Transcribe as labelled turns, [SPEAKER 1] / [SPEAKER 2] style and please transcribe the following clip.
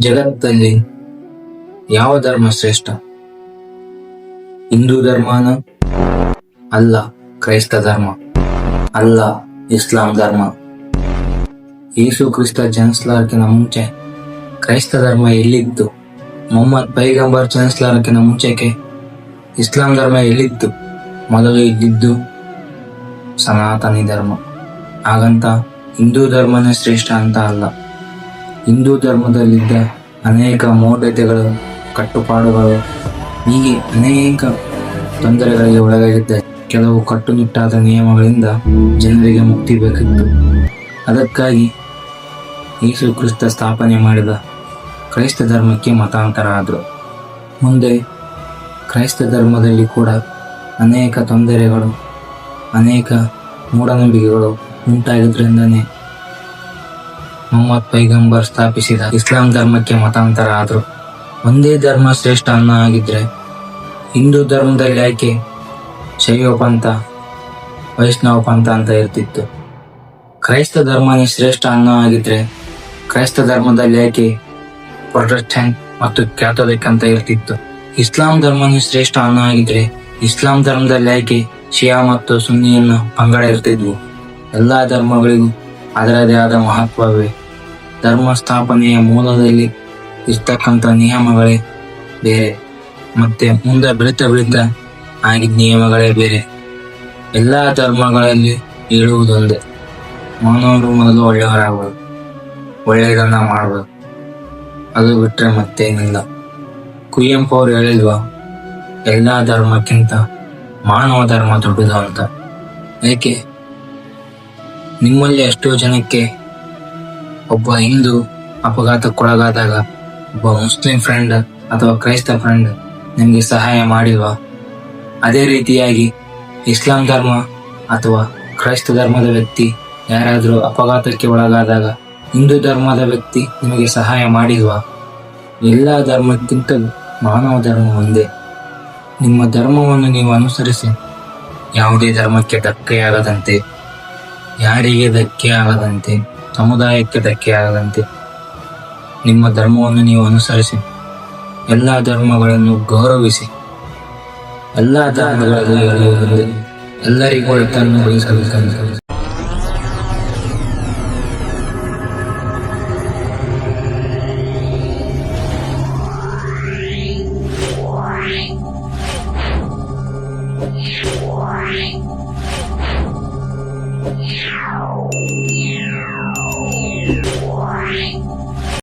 [SPEAKER 1] ಜಗತ್ತಲ್ಲಿ ಯಾವ ಧರ್ಮ ಶ್ರೇಷ್ಠ? ಹಿಂದೂ ಧರ್ಮನ? ಅಲ್ಲ, ಕ್ರೈಸ್ತ ಧರ್ಮ. ಅಲ್ಲ, ಇಸ್ಲಾಂ ಧರ್ಮ. ಯೇಸು ಕ್ರಿಸ್ತ ಜನಿಸ್ಲಾರ್ಕಿನ ಮುಂಚೆ ಕ್ರೈಸ್ತ ಧರ್ಮ ಎಲ್ಲಿತ್ತು? ಮೊಹಮ್ಮದ್ ಪೈಗಂಬರ್ ಜನಿಸ್ಲಾರ್ಕಿನ ಮುಂಚೆಗೆ ಇಸ್ಲಾಂ ಧರ್ಮ ಎಲ್ಲಿತ್ತು? ಮೊದಲು ಇದ್ದಿದ್ದು ಸನಾತನಿ ಧರ್ಮ. ಹಾಗಂತ ಹಿಂದೂ ಧರ್ಮನೇ ಶ್ರೇಷ್ಠ ಅಂತ ಅಲ್ಲ. ಹಿಂದೂ ಧರ್ಮದಲ್ಲಿದ್ದ ಅನೇಕ ಮೌಢ್ಯತೆಗಳು, ಕಟ್ಟುಪಾಡುಗಳು ಹೀಗೆ ಅನೇಕ ತೊಂದರೆಗಳಿಗೆ ಒಳಗಾಗಿದ್ದ ಕೆಲವು ಕಟ್ಟುನಿಟ್ಟಾದ ನಿಯಮಗಳಿಂದ ಜನರಿಗೆ ಮುಕ್ತಿ ಬೇಕಿತ್ತು. ಅದಕ್ಕಾಗಿ ಯೇಸು ಕ್ರಿಸ್ತ ಸ್ಥಾಪನೆ ಮಾಡಿದ ಕ್ರೈಸ್ತ ಧರ್ಮಕ್ಕೆ ಮತಾಂತರ ಆದರು ಮುಂದೆ ಕ್ರೈಸ್ತ ಧರ್ಮದಲ್ಲಿ ಕೂಡ ಅನೇಕ ತೊಂದರೆಗಳು, ಅನೇಕ ಮೂಢನಂಬಿಕೆಗಳು ಉಂಟಾಗಿದ್ರಿಂದನೇ ಮೊಹಮ್ಮದ್ ಪೈಗಂಬರ್ ಸ್ಥಾಪಿಸಿದ ಇಸ್ಲಾಂ ಧರ್ಮಕ್ಕೆ ಮತಾಂತರ ಆದರು ಒಂದೇ ಧರ್ಮ ಶ್ರೇಷ್ಠ ಅನ್ನ ಆಗಿದ್ರೆ ಹಿಂದೂ ಧರ್ಮದಲ್ಲಿ ಯಾಕೆ ಶೈವ ಪಂಥ ವೈಷ್ಣವ ಪಂಥ ಅಂತ ಇರ್ತಿತ್ತು. ಕ್ರೈಸ್ತ ಧರ್ಮನೇ ಶ್ರೇಷ್ಠ ಅನ್ನ ಆಗಿದ್ರೆ ಕ್ರೈಸ್ತ ಧರ್ಮದಲ್ಲಿ ಯಾಕೆ ಪ್ರೊಟೆಸ್ಟೆಂಟ್ ಮತ್ತು ಕ್ಯಾಥೋಲಿಕ್ ಅಂತ ಇರ್ತಿತ್ತು. ಇಸ್ಲಾಂ ಧರ್ಮನೇ ಶ್ರೇಷ್ಠ ಅನ್ನ ಆಗಿದ್ರೆ ಇಸ್ಲಾಂ ಧರ್ಮದಲ್ಲಿ ಯಾಕೆ ಶಿಯಾ ಮತ್ತು ಸುನ್ನಿಯನ್ನು ಪಂಗಡ ಇರ್ತಿದ್ವು. ಎಲ್ಲ ಧರ್ಮಗಳಿಗೂ ಅದರದೇ ಆದ ಮಹತ್ವವೇ. ಧರ್ಮ ಸ್ಥಾಪನೆಯ ಮೂಲದಲ್ಲಿ ಇರ್ತಕ್ಕಂಥ ನಿಯಮಗಳೇ ಬೇರೆ. ಮತ್ತೆ ಮುಂದೆ ಬೆಳೀತಾ ಬೆಳೀತಾ ಆಗಿದ ನಿಯಮಗಳೇ ಬೇರೆ. ಎಲ್ಲ ಧರ್ಮಗಳಲ್ಲಿ ಹೇಳುವುದೊಂದೇ. ಮಾನವರು ಮೊದಲು ಒಳ್ಳೆಯವರಾಗಬೇಕು ಒಳ್ಳೆಯದನ್ನ ಮಾಡಬೇಕು ಅದು ಬಿಟ್ಟರೆ ಮತ್ತೇನಿಲ್ಲ. ಕುವೆಂಪು ಅವ್ರು ಹೇಳಿಲ್ವಾ? ಎಲ್ಲ ಧರ್ಮಕ್ಕಿಂತ ಮಾನವ ಧರ್ಮ ದೊಡ್ಡದು ಅಂತ. ಏಕೆ? ನಿಮ್ಮಲ್ಲಿ ಎಷ್ಟೋ ಜನಕ್ಕೆ ಒಬ್ಬ ಹಿಂದೂ ಅಪಘಾತಕ್ಕೊಳಗಾದಾಗ ಒಬ್ಬ ಮುಸ್ಲಿಂ ಫ್ರೆಂಡ್ ಅಥವಾ ಕ್ರೈಸ್ತ ಫ್ರೆಂಡ್ ನಿಮಗೆ ಸಹಾಯ ಮಾಡಿಲ್ವಾ? ಅದೇ ರೀತಿಯಾಗಿ ಇಸ್ಲಾಂ ಧರ್ಮ ಅಥವಾ ಕ್ರೈಸ್ತ ಧರ್ಮದ ವ್ಯಕ್ತಿ ಯಾರಾದರೂ ಅಪಘಾತಕ್ಕೆ ಒಳಗಾದಾಗ ಹಿಂದೂ ಧರ್ಮದ ವ್ಯಕ್ತಿ ನಿಮಗೆ ಸಹಾಯ ಮಾಡಿಲ್ವಾ? ಎಲ್ಲ ಧರ್ಮಕ್ಕಿಂತಲೂ ಮಾನವ ಧರ್ಮ ಒಂದೇ. ನಿಮ್ಮ ಧರ್ಮವನ್ನು ನೀವು ಅನುಸರಿಸಿ. ಯಾವುದೇ ಧರ್ಮಕ್ಕೆ ಧಕ್ಕೆಯಾಗದಂತೆ, ಯಾರಿಗೆ ಧಕ್ಕೆ ಆಗದಂತೆ ಸಮುದಾಯಕ್ಕೆ ಧಕ್ಕೆಯಾಗದಂತೆ. ನಿಮ್ಮ ಧರ್ಮವನ್ನು ನೀವು ಅನುಸರಿಸಿ. ಎಲ್ಲ ಧರ್ಮಗಳನ್ನು ಗೌರವಿಸಿ. ಎಲ್ಲ ಧರ್ಮಗಳಲ್ಲಿ ಎಲ್ಲರಿಗೂ ಒಳಿತನ್ನು ಬಯಸಬೇಕಂತ Yeah.